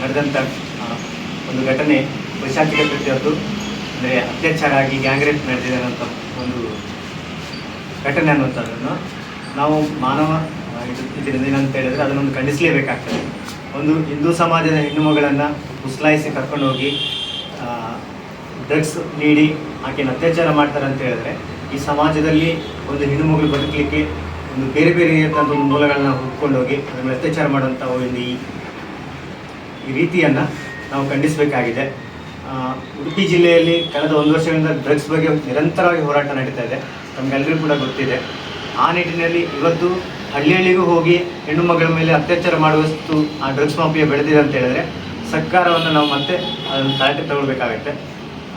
ನಡೆದಂಥ ಒಂದು ಘಟನೆ ವೈಶಾಖಿಕ ಪ್ರತಿಯೊಂದು ಅಂದರೆ ಅತ್ಯಾಚಾರ ಆಗಿ ಗ್ಯಾಂಗ್ ರೇಪ್ ಒಂದು ಘಟನೆ ಅನ್ನುವಂಥದ್ದನ್ನು ನಾವು ಮಾನವ ಇದರಿಂದ ಏನಂತ ಹೇಳಿದ್ರೆ ಅದನ್ನೊಂದು ಖಂಡಿಸಲೇಬೇಕಾಗ್ತದೆ. ಒಂದು ಹಿಂದೂ ಸಮಾಜದ ಹೆಣ್ಣು ಮಗಳನ್ನು ಉಸ್ಲಾಯಿಸಿ ಕರ್ಕೊಂಡು ಹೋಗಿ ಡ್ರಗ್ಸ್ ನೀಡಿ ಆಕೆಯನ್ನು ಅತ್ಯಾಚಾರ ಮಾಡ್ತಾರೆ ಅಂತ ಹೇಳಿದ್ರೆ, ಈ ಸಮಾಜದಲ್ಲಿ ಒಂದು ಹೆಣ್ಣು ಮಗಳು ಬದುಕಲಿಕ್ಕೆ ಒಂದು ಬೇರೆ ಬೇರೆ ಒಂದು ಮೂಲಗಳನ್ನ ಹುಡ್ಕೊಂಡು ಹೋಗಿ ಅದ್ರ ಅತ್ಯಾಚಾರ ಮಾಡುವಂಥ ಒಂದು ಈ ಈ ರೀತಿಯನ್ನು ನಾವು ಖಂಡಿಸಬೇಕಾಗಿದೆ. ಉಡುಪಿ ಜಿಲ್ಲೆಯಲ್ಲಿ ಕಳೆದ ಒಂದು ವರ್ಷಗಳಿಂದ ಡ್ರಗ್ಸ್ ಬಗ್ಗೆ ನಿರಂತರವಾಗಿ ಹೋರಾಟ ನಡೀತಾ ಇದೆ. ನಮಗೆಲ್ಲರಿಗೂ ಕೂಡ ಗೊತ್ತಿದೆ. ಆ ನಿಟ್ಟಿನಲ್ಲಿ ಇವತ್ತು ಹಳ್ಳಿ ಹಳ್ಳಿಗೂ ಹೋಗಿ ಹೆಣ್ಣು ಮಗಳ ಮೇಲೆ ಅತ್ಯಾಚಾರ ಮಾಡುವಷ್ಟು ಆ ಡ್ರಗ್ಸ್ ಮಾಫಿಯಾ ಬೆಳೆದಿದೆ ಅಂತ ಹೇಳಿದ್ರೆ ಸರ್ಕಾರವನ್ನು ನಾವು ಮತ್ತೆ ಅದನ್ನು ತಲಾಟೆ ತಗೊಳ್ಬೇಕಾಗತ್ತೆ.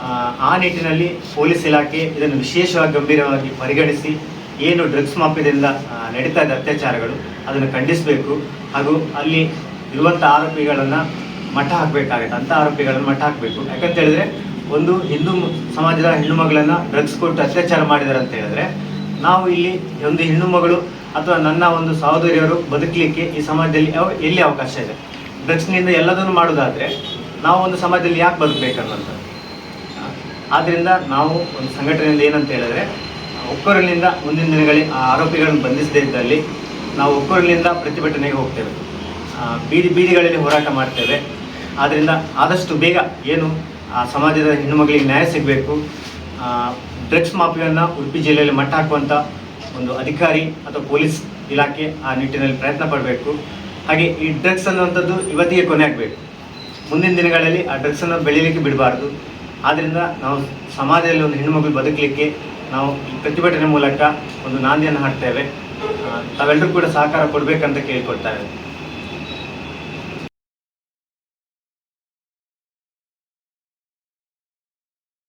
ಆ, ನಿಟ್ಟಿನಲ್ಲಿ ಪೊಲೀಸ್ ಇಲಾಖೆ ಇದನ್ನು ವಿಶೇಷವಾಗಿ ಗಂಭೀರವಾಗಿ ಪರಿಗಣಿಸಿ ಏನು ಡ್ರಗ್ಸ್ ಮಾಫಿಯದಿಂದ ನಡೀತಾ ಇದೆ ಅತ್ಯಾಚಾರಗಳು ಅದನ್ನು ಖಂಡಿಸಬೇಕು. ಹಾಗೂ ಅಲ್ಲಿ ಇರುವಂಥ ಆರೋಪಿಗಳನ್ನು ಮಠ ಹಾಕಬೇಕಾಗತ್ತೆ, ಅಂತ ಆರೋಪಿಗಳನ್ನು ಮಠ ಹಾಕಬೇಕು. ಯಾಕಂತ ಹೇಳಿದ್ರೆ, ಒಂದು ಹಿಂದೂ ಸಮಾಜದ ಹೆಣ್ಣು ಮಗಳನ್ನು ಡ್ರಗ್ಸ್ ಕೊಟ್ಟು ಅತ್ಯಾಚಾರ ಮಾಡಿದ್ದಾರೆ ಅಂತ ಹೇಳಿದ್ರೆ, ನಾವು ಇಲ್ಲಿ ಒಂದು ಹೆಣ್ಣು ಮಗಳು ಅಥವಾ ನನ್ನ ಒಂದು ಸಹೋದರಿಯರು ಬದುಕಲಿಕ್ಕೆ ಈ ಸಮಾಜದಲ್ಲಿ ಯಾವ ಎಲ್ಲಿ ಅವಕಾಶ ಇದೆ? ಡ್ರಗ್ಸ್ನಿಂದ ಎಲ್ಲದನ್ನು ಮಾಡೋದಾದ್ರೆ, ನಾವು ಒಂದು ಸಮಾಜದಲ್ಲಿ ಯಾಕೆ ಬದುಕಬೇಕನ್ನುವಂಥದ್ದು ಆದ್ದರಿಂದ ನಾವು ಒಂದು ಸಂಘಟನೆಯಿಂದ ಏನಂತ ಹೇಳಿದ್ರೆ ಒಕ್ಕೊರಲಿನಿಂದ ಮುಂದಿನ ದಿನಗಳಲ್ಲಿ ಆ ಆರೋಪಿಗಳನ್ನು ಬಂಧಿಸದೇ ಇದ್ದಲ್ಲಿ, ನಾವು ಒಕ್ಕೂರಿನಿಂದ ಪ್ರತಿಭಟನೆಗೆ ಹೋಗ್ತೇವೆ. ಬೀದಿ, ಬೀದಿಗಳಲ್ಲಿ ಹೋರಾಟ ಮಾಡ್ತೇವೆ. ಆದ್ದರಿಂದ ಆದಷ್ಟು ಬೇಗ ಏನು, ಆ, ಸಮಾಜದ ಹೆಣ್ಣು ಮಗಳಿಗೆ ನ್ಯಾಯ ಸಿಗಬೇಕು. ಡ್ರಗ್ಸ್ ಮಾಫಿಯನ್ನು ಉಡುಪಿ ಜಿಲ್ಲೆಯಲ್ಲಿ ಮಟ್ಟ ಹಾಕುವಂಥ ಒಂದು ಅಧಿಕಾರಿ ಅಥವಾ ಪೊಲೀಸ್ ಇಲಾಖೆ ಆ ನಿಟ್ಟಿನಲ್ಲಿ ಪ್ರಯತ್ನ ಪಡಬೇಕು. ಹಾಗೆ ಈ ಡ್ರಗ್ಸ್ ಅನ್ನುವಂಥದ್ದು ಇವತ್ತಿಗೆ ಕೊನೆ ಆಗಬೇಕು. ಮುಂದಿನ ದಿನಗಳಲ್ಲಿ ಆ ಡ್ರಗ್ಸನ್ನು ಬೆಳೀಲಿಕ್ಕೆ ಬಿಡಬಾರ್ದು. ಆದ್ದರಿಂದ ನಾವು ಸಮಾಜದಲ್ಲಿ ಒಂದು ಹೆಣ್ಣುಮಗಳು ಬದುಕಲಿಕ್ಕೆ ನಾವು ಈ ಪ್ರತಿಭಟನೆ ಮೂಲಕ ಒಂದು ನಾಂದಿಯನ್ನು ಹಾಡ್ತೇವೆ. ತಾವೆಲ್ಲರೂ ಕೂಡ ಸಹಕಾರ ಕೊಡಬೇಕಂತ ಕೇಳಿಕೊಳ್ತಾರೆ